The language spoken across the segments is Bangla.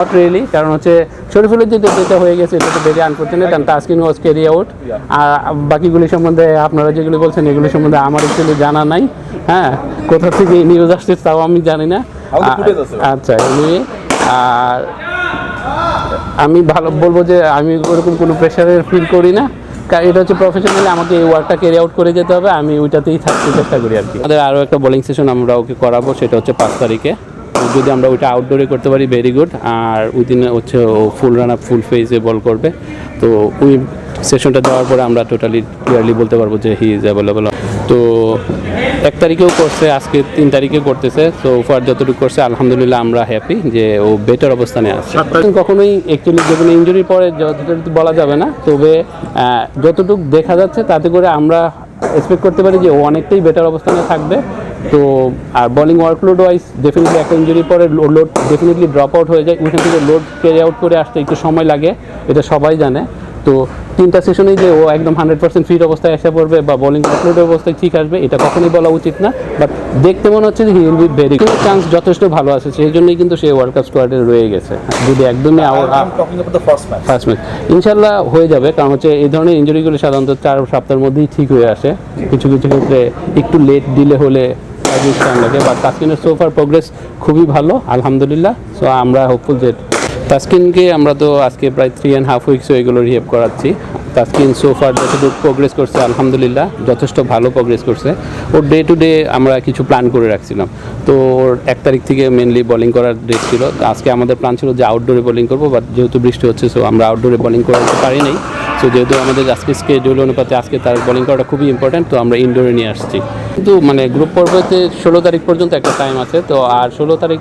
নট রিয়েলি কারণ হচ্ছে শরীফুলের যে যেটা হয়ে গেছে এটা তো very unfortunate and Taskin was carry out আর বাকিগুলি সম্বন্ধে আপনারা যেগুলি বলছেন এগুলি সম্বন্ধে আমার অ্যাকচুয়ালি জানা নাই। হ্যাঁ কোথা থেকে নিউজ আসছে তাও আমি জানি না। আচ্ছা এমনি আর আমি ভালো বলব যে আমি ওরকম কোনো প্রেশারের ফিল করি না। কারণ এটা হচ্ছে প্রফেশনালি আমাকে এই ওয়ার্কটা ক্যারি আউট করে যেতে হবে আমি ওইটাতেই থাকতে চেষ্টা করি আর কি। আমাদের আরও একটা বোলিং সেশন আমরা ওকে করাবো সেটা হচ্ছে পাঁচ তারিখে। যদি আমরা ওইটা আউটডোরে করতে পারি ভেরি গুড আর উইদিন হচ্ছে ও ফুল রান আপ ফুল ফেজে বল করবে। তো ওই সেশনটা দেওয়ার পরে আমরা টোটালি ক্লিয়ারলি বলতে পারব যে হি ইজ অ্যাভেলেবল তো এক তারিখেও করছে আজকে তিন তারিখে করতেছে। তো ফার যতটুকু করছে আলহামদুলিল্লাহ আমরা হ্যাপি যে ও বেটার অবস্থানে আছে। কখনোই অ্যাকচুয়ালি যে কোনো ইঞ্জুরি পরে যতটুকু বলা যাবে না তবে যতটুকু দেখা যাচ্ছে তাতে করে আমরা এক্সপেক্ট করতে পারি যে ও অনেকটাই বেটার অবস্থানে থাকবে। তো আর বোলিং ওয়ার্কলোড ওয়াইজ ডেফিনেটলি একটা ইঞ্জুরি পরে লোড ডেফিনেটলি ড্রপ আউট হয়ে যায়। ওইখান থেকে লোড ক্যারি আউট করে আসতে একটু সময় লাগে এটা সবাই জানে। তো তিনটা সেশনেই যে ও একদম হান্ড্রেড পার্সেন্ট ফিট অবস্থায় এসে পড়বে বা বোলিং ওয়ার্কলোডের অবস্থায় ঠিক আসবে এটা কখনোই বলা উচিত না। বাট দেখতে মনে হচ্ছে যে he will be very chance যথেষ্ট ভালো আছে সেই জন্যই কিন্তু সে ওয়ার্ল্ড কাপ স্কোয়াডে রয়ে গেছে। যদি একদমই. ফার্স্ট ম্যাচ ইনশাল্লাহ হয়ে যাবে কারণ হচ্ছে এই ধরনের ইঞ্জুরিগুলো সাধারণত চার সপ্তাহের মধ্যেই ঠিক হয়ে আসে। কিছু কিছু ক্ষেত্রে একটু লেট দিলে হলে লাগে। বাট তাস্কিনের সোফার প্রোগ্রেস খুবই ভালো, আলহামদুলিল্লাহ। সো আমরা হোপফুল যে তাস্কিনকে আমরা তো আজকে প্রায় থ্রি অ্যান্ড হাফ উইকস এগুলো রিহেভ করাচ্ছি। তাস্কিন সোফার যতটুকু প্রোগ্রেস করছে, আলহামদুলিল্লাহ, যথেষ্ট ভালো প্রোগ্রেস করছে। ওর ডে টু ডে আমরা কিছু প্ল্যান করে রাখছিলাম। তো ওর এক তারিখ থেকে মেনলি বোলিং করার ডেট ছিল। আজকে আমাদের প্ল্যান ছিল যে আউটডোরে বোলিং করব বাট যেহেতু বৃষ্টি হচ্ছে সো আমরা আউটডোরে বোলিং করতে পারি নাই। সো যেহেতু আমাদের আজকে স্কেডিউল অনুপাতে আজকে তার বোলিং করাটা খুবই ইম্পর্ট্যান্ট তো আমরা ইনডোরে নিয়ে আসছি। কিন্তু মানে গ্রুপ পর্বতে ষোলো তারিখ পর্যন্ত একটা টাইম আছে, তো আর ষোলো তারিখ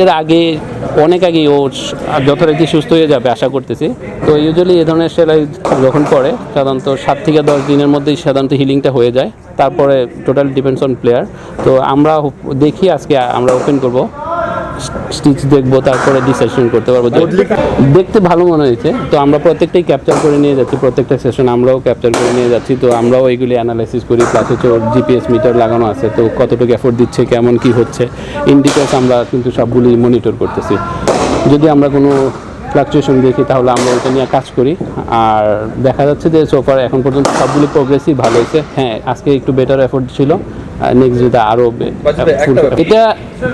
এর আগে, অনেক আগে ও যথারীতি সুস্থ হয়ে যাবে আশা করতেছি। তো ইউজুয়ালি এ ধরনের সেলাই যখন পড়ে সাধারণত সাত থেকে দশ দিনের মধ্যেই সাধারণত হিলিংটা হয়ে যায়। তারপরে টোটাল ডিপেন্ডস অন প্লেয়ার তো আমরা দেখি আজকে আমরা ওপেন করব। স্টিচ দেখব, তারপরে ডিসেশন করতে পারব। দেখতে ভালো মনে হয়েছে। তো আমরা প্রত্যেকটাই ক্যাপচার করে নিয়ে যাচ্ছি, প্রত্যেকটা সেশন আমরাও ক্যাপচার করে নিয়ে যাচ্ছি। তো আমরাও এগুলি অ্যানালাইসিস করি প্লাস হচ্ছে ওর জিপিএস মিটার লাগানো আছে। তো কতটুকু এফোর্ট দিচ্ছে, কেমন কি হচ্ছে ইন ডিটেলস আমরা কিন্তু সবগুলি মনিটর করতেছি। যদি আমরা কোনো ফ্লাকচুয়েশন দেখি, তাহলে আমরা ওইটা নিয়ে কাজ করি। আর দেখা যাচ্ছে যে সোফার এখন পর্যন্ত সবগুলি প্রোগ্রেসই ভালো হয়েছে। হ্যাঁ আজকে একটু বেটার এফোর্ট ছিল। নেক্সট যেটা আরও এটা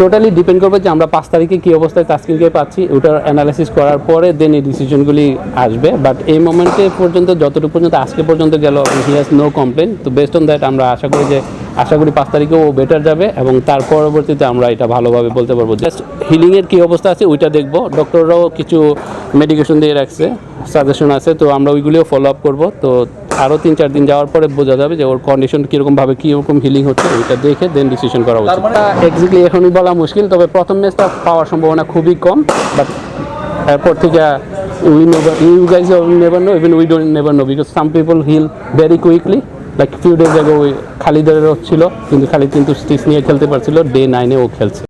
টোটালি ডিপেন্ড করবে যে আমরা পাঁচ তারিখে কী অবস্থায় তাস্কিনকে পাচ্ছি। ওটার অ্যানালাইসিস করার পরে দেন এই ডিসিশনগুলি আসবে। বাট এই মোমেন্টে পর্যন্ত যতটুকু পর্যন্ত আজকে পর্যন্ত গেল হি হ্যাজ নো কমপ্লেন তো বেস্ট অন দ্যাট আমরা আশা করি যে আশা করি পাঁচ তারিখেও ও বেটার যাবে এবং তার পরবর্তীতে আমরা এটা ভালোভাবে বলতে পারব। জাস্ট হিলিংয়ের কী অবস্থা আছে ওইটা দেখব। ডক্টররাও কিছু মেডিকেশন দিয়ে রাখছে সাজেশন আছে তো আমরা ওইগুলিও ফলো আপ করব। তো আরও তিন চার দিন যাওয়ার পরে বোঝা যাবে যে ওর কন্ডিশন কীরকমভাবে কীরকম হিলিং হচ্ছে ওইটা দেখে দেন ডিসিশন করা উচিত। এক্স্যাক্টলি এখনই বলা মুশকিল তবে প্রথম ম্যাচটা পাওয়ার সম্ভাবনা খুবই কম বাট এরপর থেকে we never you guys never know even we don't never know because some people heal very quickly like few days আগে ওই খালিদেরও ছিল কিন্তু খালিদ কিন্তু স্টিচ নিয়ে খেলতে পারছিল ডে নাইনে ও খেলছে।